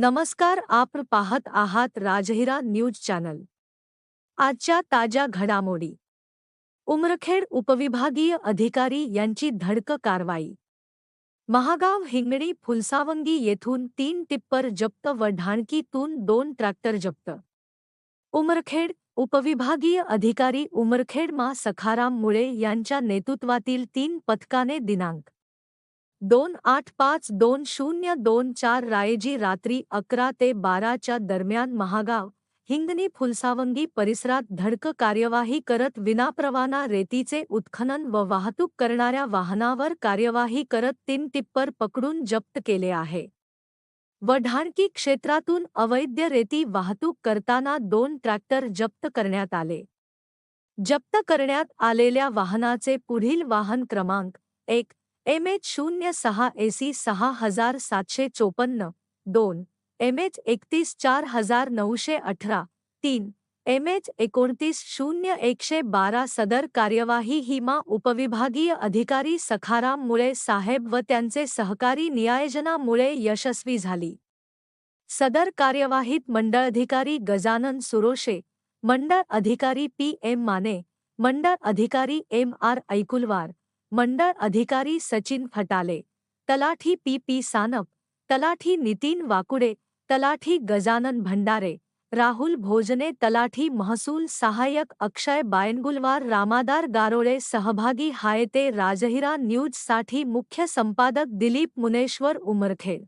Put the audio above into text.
नमस्कार आपण पाहत आहात राजहिरा न्यूज चॅनल. आजच्या ताज्या घडामोडी. उमरखेड उपविभागीय अधिकारी यांची धडक कारवाई. महागाव हिंगणी फुलसावंगी येथून तीन टिप्पर जप्त व ढाणकीतून दोन ट्रॅक्टर जप्त. उमरखेड उपविभागीय अधिकारी उमरखेड मा सखाराम मुळे यांच्या नेतृत्वातील तीन पथकाने दिनांक दोन आठ पाच दोन शून्य दोन चार रायजी रात्री अकरा ते बाराच्या दरम्यान महागाव हिंगणी फुलसावंगी परिसरात धडक कार्यवाही करत विनाप्रवाना रेतीचे उत्खनन व वाहतूक करणाऱ्या वाहनावर कार्यवाही करत तीन टिप्पर पकडून जप्त केले आहे. व ढाणकी क्षेत्रातून अवैध रेती वाहतूक करताना दोन ट्रॅक्टर जप्त करण्यात आले. जप्त करण्यात आलेल्या वाहनाचे पुढील वाहन क्रमांक एक एम एच शून्य सहा एसी सहा हजार सातशे चोपन्न. दोन. एम एच एकतीस चार हजार नऊशे अठरा. तीन. एम एच एकोणतीस शून्य एकशे बारा सदर कार्यवाही हिमा उपविभागीय अधिकारी सखाराम मुळे साहेब व त्यांचे सहकारी नियोजनामुळे यशस्वी झाली. सदर कार्यवाहीत मंडळ अधिकारी गजानन सुरोशे मंडळ अधिकारी पी एम माने मंडळ अधिकारी एम आर ऐकुलवार मंडळ अधिकारी सचिन फटाले, तलाठी पी पी सानप, तलाठी नितिन वाकुडे, तलाठी गजानन भंडारे, राहुल भोजने, तलाठी महसूल सहायक अक्षय बायनगुलवार, रामादार गारोड़े सहभागी हायते राजहिरा न्यूज़ साठी मुख्य संपादक दिलीप मुनेश्वर उमरखेड.